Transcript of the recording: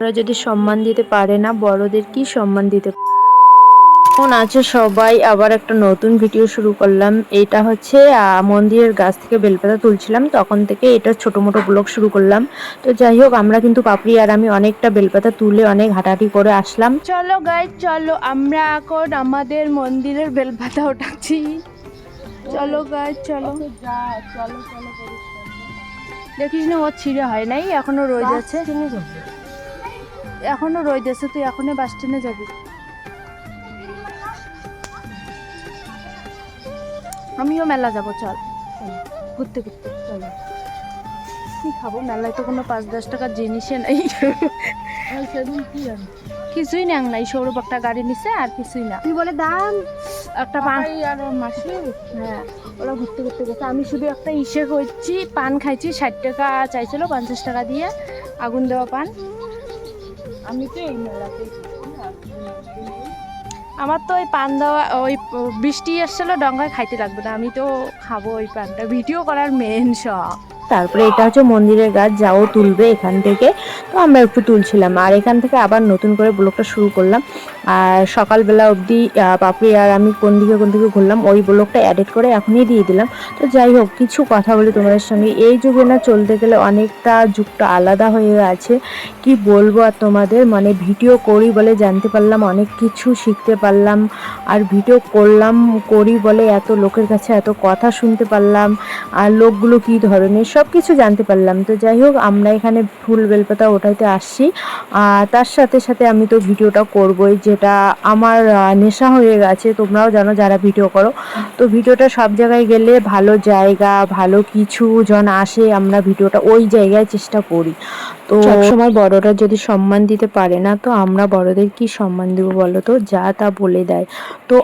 ওরা যদি সম্মান দিতে পারে না বড়দের কি সম্মান দিতে? কেমন আছে সবাই? আবার একটা নতুন ভিডিও শুরু করলাম। এটা হচ্ছে মন্দিরের গাছ থেকে বেলপাতা তুলছিলাম। তখন থেকে এটা ছোট মোটো ব্লগ শুরু করলাম। তো যাই হোক আমরা কিন্তু পাপড়ি আর আমি অনেকটা বেলপাতা তুলে অনেক হাঁটাহাঁটি করে আসলাম। চলো গাই চলো। আমরা এখন আমাদের মন্দিরের বেলপাতা ওঠাচ্ছি। চলো গাই চলো। দেখিস না ও ছিঁড়ে হয় নাই এখনও রয়ে যাচ্ছে এখনও রয়ে যাচ্ছে তুই এখনও বাস স্ট্যান্ডে যাবি। আমিও মেলা যাব চল। ঘুরতে ঘুরতে চলো। কি খাব? মেলায় তো কোনো পাঁচ দশ টাকার জিনিসে নেই। কিছুই না নাই সৌরভ একটা গাড়ি নিছে আর কিছুই না। তুই বলে দাম। একটা পান আর মাসি? হ্যাঁ ওরা ঘুরতে ঘুরতে গেছে। আমি শুধু একটা ইসে করছি পান খাইছি ষাট টাকা চাইছিল পঞ্চাশ টাকা দিয়ে আগুন দেওয়া পান। আমি তো আমার তো ওই পান দেওয়া, ওই বৃষ্টি এসছিল, ডঙ্গায় খাইতে লাগবে না। আমি তো খাব ওই পানটা। ভিডিও করার মেন শখ। তারপরে এটা হচ্ছে মন্দিরের গাছ, যাও তুলবে এখান থেকে। তো আমরা একটু তুলছিলাম, আর এখান থেকে আবার নতুন করে ব্লগটা শুরু করলাম। আর সকালবেলা অবধি পাপড়ি আর আমি কোন দিকে কোন দিকে ঘুরলাম, ওই ব্লগটা এডিট করে এখনই দিয়ে দিলাম। তো যাই হোক, কিছু কথা বলি তোমাদের সঙ্গে। এই যুগে না চলতে গেলে অনেকটা যুগটা আলাদা হয়ে আছে। কি বলব আর তোমাদের? মানে ভিডিও করি বলে জানতে পারলাম, অনেক কিছু শিখতে পারলাম। আর ভিডিও করলাম, করি বলে এত লোকের কাছে এত কথা শুনতে পারলাম। আর লোকগুলো কী ধরনের সব কিছু জানতে পারলাম। তো যাই হোক, আমরা এখানে ফুল বেলপাতা ওঠাইতে আসছি। তার সাথে সাথে আমি তো ভিডিওটা করবই, যেটা আমার নেশা হয়ে গেছে। তোমরাও জানো যারা ভিডিও করো। তো ভিডিওটা সব জায়গায় গেলে ভালো জায়গা, ভালো কিছু জন আসে, আমরা ভিডিওটা ওই জায়গায় চেষ্টা করি। তো সবসময় বড়রা যদি সম্মান দিতে পারে না, তো আমরা বড়দের কি সম্মান দেবো বলো তো? যা তা বলে দেয়। তো